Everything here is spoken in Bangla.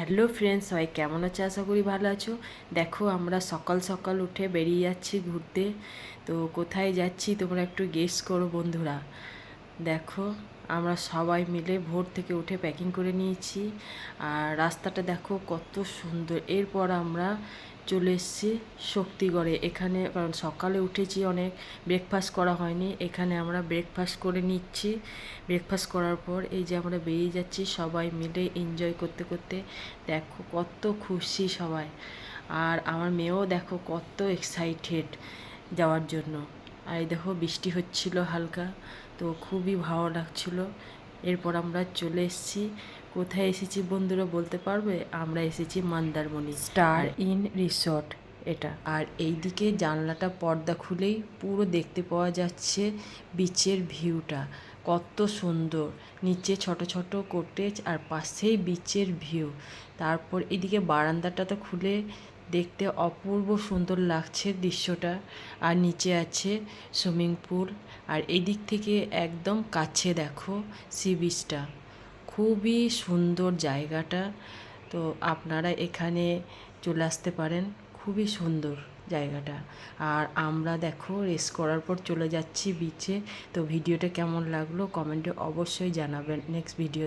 হ্যালো ফ্রেন্ডস সবাই কেমন আছে? আশা করি ভালো আছো। দেখো, আমরা সকাল সকাল উঠে বেরিয়ে যাচ্ছি ঘুরতে। তো কোথায় যাচ্ছি তোমরা একটু গেস করো বন্ধুরা। দেখো, আমরা সবাই মিলে ভোর থেকে উঠে প্যাকিং করে নিয়েছি। আর রাস্তাটা দেখো কত সুন্দর। এরপর আমরা চলে এসেছি শক্তিগড়ে। এখানে কারণ সকালে উঠেছি অনেক ব্রেকফাস্ট করা হয়নি। এখানে আমরা ব্রেকফাস্ট করে নিচ্ছি। ব্রেকফাস্ট করার পর এই যে আমরা বেরিয়ে যাচ্ছি, সবাই মিলে এনজয় করতে করতে দেখো কত খুশি সবাই। আর আমার মেয়েও দেখো কত এক্সাইটেড যাওয়ার জন্য। আর এই দেখো বৃষ্টি হচ্ছিল হালকা তো খুবই ভালো লাগছিল। এরপর আমরা চলে এসেছি। কোথায় এসেছি বন্ধুরা বলতে পারবে? আমরা এসেছি মন্দারমণি। স্টার ইন রিসর্ট এটা। আর এইদিকে জানলাটা পর্দা খুলেই পুরো দেখতে পাওয়া যাচ্ছে বিচের ভিউটা। কত সুন্দর। নিচে ছোট ছোট কোটেজ আর পাশেই বিচের ভিউ তারপর এদিকে বারান্দাটা তো খুলে দেখতে অপূর্ব সুন্দর লাগছে দৃশ্যটা। আর নিচে আছে সুইমিং পুল আর এদিক থেকে একদম কাছে দেখো সি বিচটা খুবই সুন্দর জায়গাটা। তো আপনারা এখানে চলে আসতে পারেন। খুবই সুন্দর। জায়গাটা। আর আমরা দেখো রেস করার পর চলে যাচ্ছি বিচে তো ভিডিওটা কেমন লাগল? কমেন্টে অবশ্যই জানাবেন। Next video